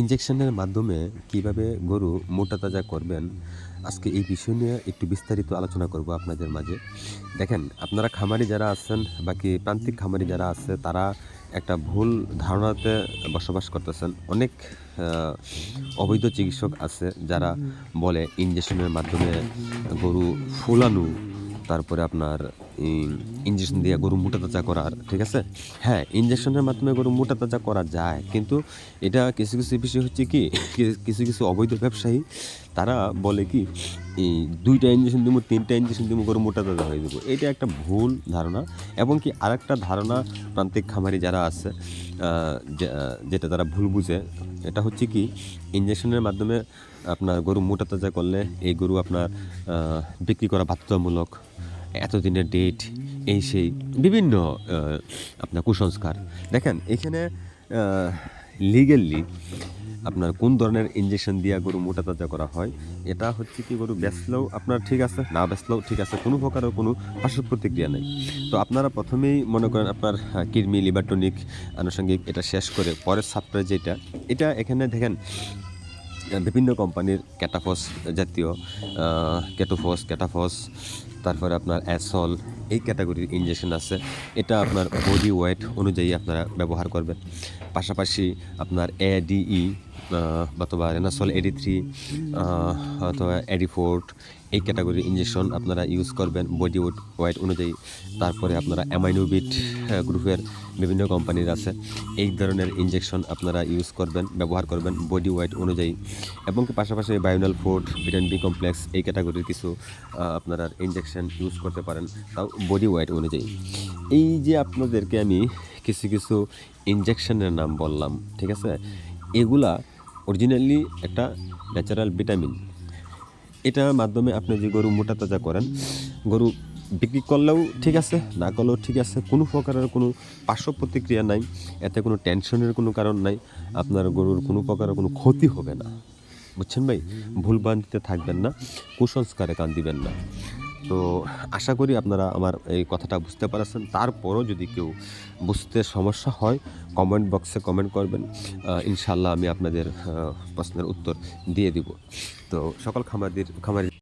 ইনজেকশনের মাধ্যমে কীভাবে গরু মোটা তাজা করবেন, আজকে এই বিষয় নিয়ে একটু বিস্তারিত আলোচনা করব আপনাদের মাঝে। দেখেন, আপনারা খামারি যারা আছেন, বাকি প্রান্তিক খামারি যারা আছে, তারা একটা ভুল ধারণাতে বসবাস করতেছেন। অনেক অবৈধ চিকিৎসক আছে যারা বলে ইনজেকশনের মাধ্যমে গরু ফুলানো তারপরে আপনার ইঞ্জেকশন দিয়ে গরু মোটা তাজা করার, ঠিক আছে? হ্যাঁ ইঞ্জেকশনের মাধ্যমে গরু মোটা তাজা করা যায়, কিন্তু এটা কিছু কিছু বিষয় হচ্ছে কি কিছু কিছু অবৈধ ব্যবসায়ী, তারা বলে কি এই দুইটা ইঞ্জেকশন দিব, তিনটা ইঞ্জেকশন দিব, গরু মোটা তাজা হয়ে দেবো এটা একটা ভুল ধারণা। এবং কি আরেকটা ধারণা প্রান্তিক খামারি যারা আছে যেটা তারা ভুল বুঝে, এটা হচ্ছে কি ইঞ্জেকশনের মাধ্যমে আপনার গরু মোটা তাজা করলে এই গরু আপনার বিক্রি করা বাধ্যতামূলক, এতদিনের ডেট এই সেই বিভিন্ন আপনার কুসংস্কার। দেখেন, এখানে লিগেলি আপনার কোন ধরনের ইঞ্জেকশন দিয়ে গরু মোটা তাজা করা হয়? এটা হচ্ছে কি গরু বেচলেও আপনার ঠিক আছে? না বেচলেও ঠিক আছে। কোনো প্রকারও কোনো পার্শ্ব প্রতিক্রিয়া নেই। তো আপনারা প্রথমেই মনে করেন আপনার আহ, কিডনি লিভারটনিক আনুষঙ্গিক এটা শেষ করে পরের সাপ্লাই যেটা এটা এখানে দেখেন বিভিন্ন কোম্পানির ক্যাটাফস জাতীয় ক্যাটোফস ক্যাটাফস তারপরে আপনার অ্যাসল এই ক্যাটাগরির ইঞ্জেকশন আছে। এটা আপনার বডি ওয়েট অনুযায়ী আপনারা ব্যবহার করবেন। পাশাপাশি আপনার এডিই অথবা রেনাসল এডি থ্রি অথবা এডি ফোর্ট এই ক্যাটাগরির ইঞ্জেকশন আপনারা ইউজ করবেন বডি ওয়েট অনুযায়ী। তারপরে আপনারা অ্যামাইনোবিট গ্রুপের বিভিন্ন কোম্পানির আছে। এই ধরনের ইঞ্জেকশন আপনারা ইউজ করবেন, ব্যবহার করবেন বডি ওয়েট অনুযায়ী। এবং পাশাপাশি বায়োনাল ফোর্ট ভিটামিন বি কমপ্লেক্স এই ক্যাটাগরির কিছু আপনারা ইঞ্জেকশন ইউজ করতে পারেন, তাও বডি ওয়েট অনুযায়ী। এই যে আপনাদেরকে আমি কিছু কিছু ইঞ্জেকশনের নাম বললাম, ঠিক আছে? এগুলা অরিজিনালি একটা ন্যাচারাল ভিটামিন এটার মাধ্যমে আপনি যে গরু মোটা তাজা করেন, গরু বিক্রি করলেও ঠিক আছে, না করলেও ঠিক আছে, কোনো প্রকারের কোনো পার্শ্ব প্রতিক্রিয়া নাই, এতে কোনো টেনশনের কোনো কারণ নাই, আপনার গরুর কোনো প্রকারের কোনো ক্ষতি হবে না। বুঝছেন ভাই? ভুল ভ্রান্তিতে থাকবেন না, কুসংস্কারে কান দিবেন না। তো আশা করি আপনারা আমার এই কথাটা বুঝতে পারছেন। তারপরও যদি কেউ বুঝতে সমস্যা হয় কমেন্ট বক্সে কমেন্ট করবেন। ইনশাল্লাহ আমি আপনাদের প্রশ্নের উত্তর দিয়ে দিব। তো সকল খামারদের খামারি